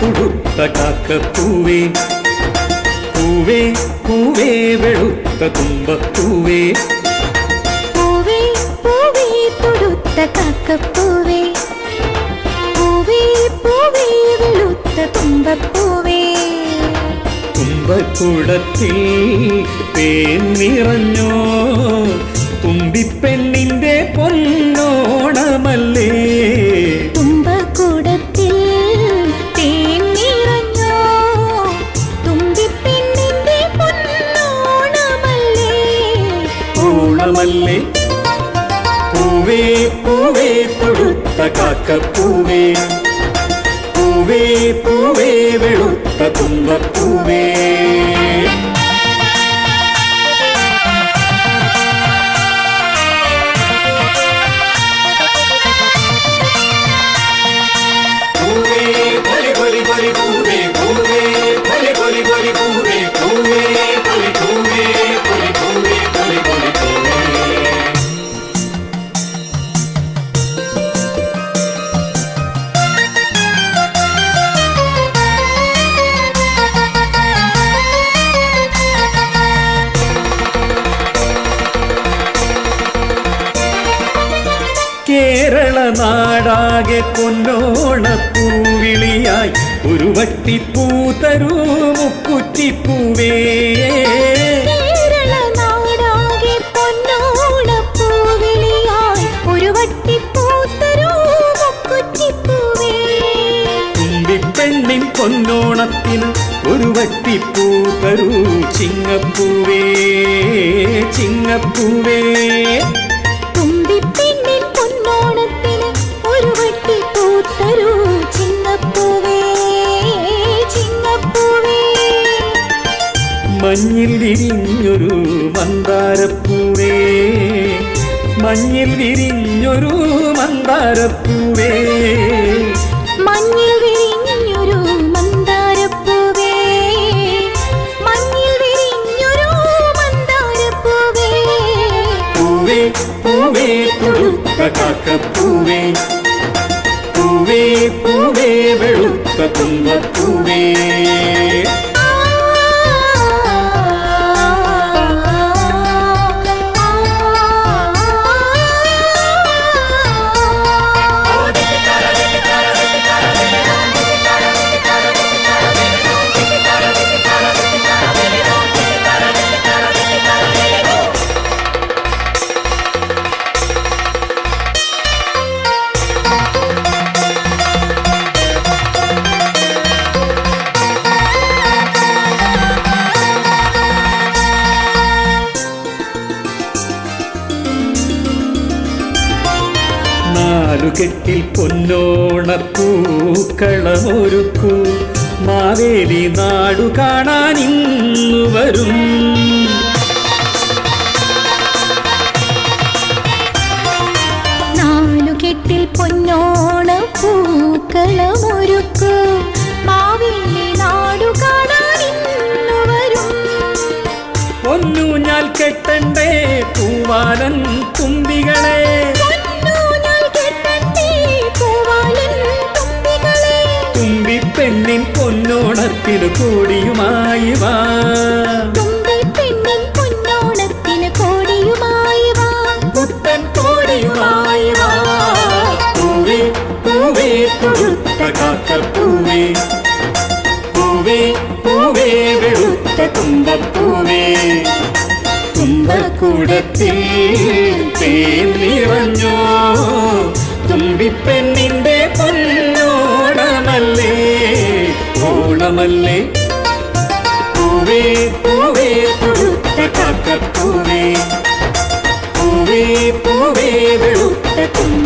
തുടുത്ത കാക്കപ്പൂവേ പൂവേ പൂവേ വെളുത്ത തുമ്പപ്പൂവേ പൂവേ പൂവേ തൊടുത്ത കാക്കപ്പൂവേ പൂവേ പൂവേ വെളുത്ത തുമ്പപ്പൂവേ തുമ്പക്കുടത്തിൽ പേൻ നിറഞ്ഞോ. തുമ്പിപ്പെണ്ണിന്റെ ഓണമല്ലേ പൂവേ പൂവേ തൊടുത്ത കാക്കപ്പൂവേ പൂവേ പൂവേ വെളുത്ത തുമ്പപ്പൂവേ പൂവേ നാടാകെ പൊന്നോണപ്പൂവിളിയായി ഒരു വട്ടിപ്പൂ തരൂ മുക്കുറ്റിപ്പൂവേ തുമ്പിപ്പെണ്ണിൻ പൊന്നോണത്തിന് ഒരു വട്ടിപ്പൂ തരൂ ചിങ്ങപ്പൂവേ ചിങ്ങപ്പൂവേ. മഞ്ഞിൽ വിരിഞ്ഞൊരു മന്ദാരപ്പൂവേ. മഞ്ഞിൽ വിരിഞ്ഞൊരു മന്ദാരപ്പൂവേ. മഞ്ഞിൽ വിരിഞ്ഞൊരു മന്ദാരപ്പൂവേ. മഞ്ഞിൽ വിരിഞ്ഞൊരു മന്ദാരപ്പൂവേ. പൂവേ പൂവേ തൊഴുത്ത കാക്കപ്പൂവേ. പൂവേ പൂവേ വെളുത്ത തുമ്പപ്പൂവേ നാലുകെട്ടിൽ പൊന്നോണപ്പൂക്കളമൊരുക്കൂ മാവേലി നാടു കാണാൻ ഇന്നു വരും. നാലുകെട്ടിൽ പൊന്നോണ പൂക്കളമൊരുക്കു. മാവേലി നാടു കാണാൻ ഇന്നു വരും. ഞാൻ കെട്ടണ്ടേ പൂവാലൻ തുമ്പികളെ തുമ്പിപ്പെണ്ണിൻ പൊന്നോണത്തിന് കോടിയുമായി വാ. തുമ്പിപ്പെണ്ണിൻ പൊന്നോണത്തിന് കോടിയുമായി വാ. പുത്തൻ കോടിയുമായി വാ. പൂവേ പൂവേ തൊടുത്ത കാക്കപ്പൂവേ പൂവേ. പൂവേ വെളുത്ത തുമ്പപ്പൂവേ തുമ്പക്കൂടത്തിൽ തേൻ നിറഞ്ഞോ. തുമ്പിപ്പെണ്ണിന്റെ പൊന്നോണമല്ലേ ഓണമല്ലേ പൂവേ പൂവേ തൊടുത്ത കാക്കപ്പൂവേ പൂവേ പൂവേ വെളുത്ത തുമ്പപ്പൂവേ